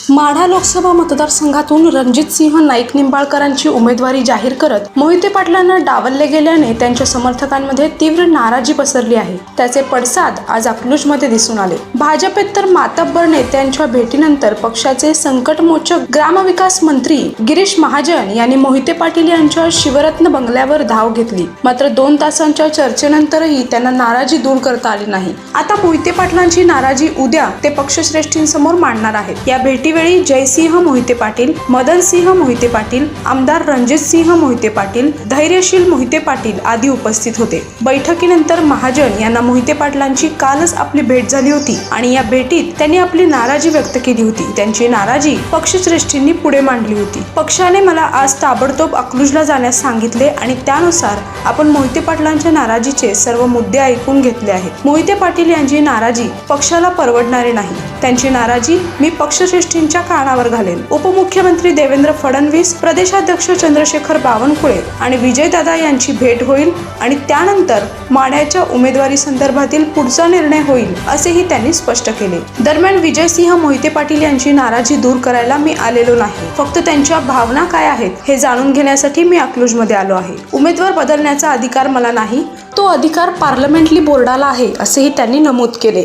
माढा लोकसभा मतदारसंघातून रणजित सिंह नाईक निंबाळकरांची उमेदवारी जाहीर करत मोहिते पाटलांना डावलले गेल्याने त्यांच्या समर्थकांमध्ये तीव्र नाराजी पसरली आहे. त्याचे पडसाद आज अकलूजमध्ये दिसून आले. भाजपेतर मातब्बर नेत्यांच्या भेटीनंतर पक्षाचे संकटमोचक ग्रामविकास मंत्री गिरीश महाजन यांनी मोहिते पाटील यांच्या शिवरत्न बंगल्यावर धाव घेतली. मात्र दोन तासांच्या चर्चेनंतरही त्यांना नाराजी दूर करता आली नाही. आता मोहिते पाटलांची नाराजी उद्या ते पक्षश्रेष्ठींसमोर मांडणार आहेत. या भेटी भेटीवेळी जयसिंह मोहिते पाटील मदन सिंह मोहिते पाटील आमदार रणजित सिंह मोहिते पाटील धैर्यशील मोहिते पाटील आदी उपस्थित होते. बैठकीनंतर महाजन यांना मोहिते पाटलांची कालच आपली भेट झाली होती आणि या भेटीत त्यांनी आपली नाराजी व्यक्त केली होती. त्यांची नाराजी पक्षश्रेष्ठींनी पुढे मांडली होती. पक्षाने मला आज ताबडतोब अकलूजला जाण्यास सांगितले आणि त्यानुसार आपण मोहिते पाटलांच्या नाराजीचे सर्व मुद्दे ऐकून घेतले आहेत. मोहिते पाटील यांची नाराजी पक्षाला परवडणारे नाही. त्यांची नाराजी मी पक्षश्रेष्ठी पक्षश्रेष्ठींच्या कानावर घालेन उपमुख्यमंत्री देवेंद्र फडणवीस प्रदेशाध्यक्ष चंद्रशेखर बावनकुळे आणि विजयदादा यांची भेट होईल आणि त्यानंतर माड्याच्या उमेदवारी संदर्भातील पुढचा निर्णय होईल असेही त्यांनी स्पष्ट केले. दरम्यान विजयसिंह मोहिते पाटील यांची नाराजी दूर करायला मी आलेलो नाही. फक्त त्यांच्या भावना काय आहेत हे जाणून घेण्यासाठी मी अकलूजमध्ये आलो आहे. उमेदवार बदलण्याचा अधिकार मला नाही तो अधिकार पार्लमेंटली बोर्डाला आहे असेही त्यांनी नमूद केले.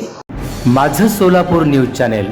माझं सोलापूर न्यूज चॅनेल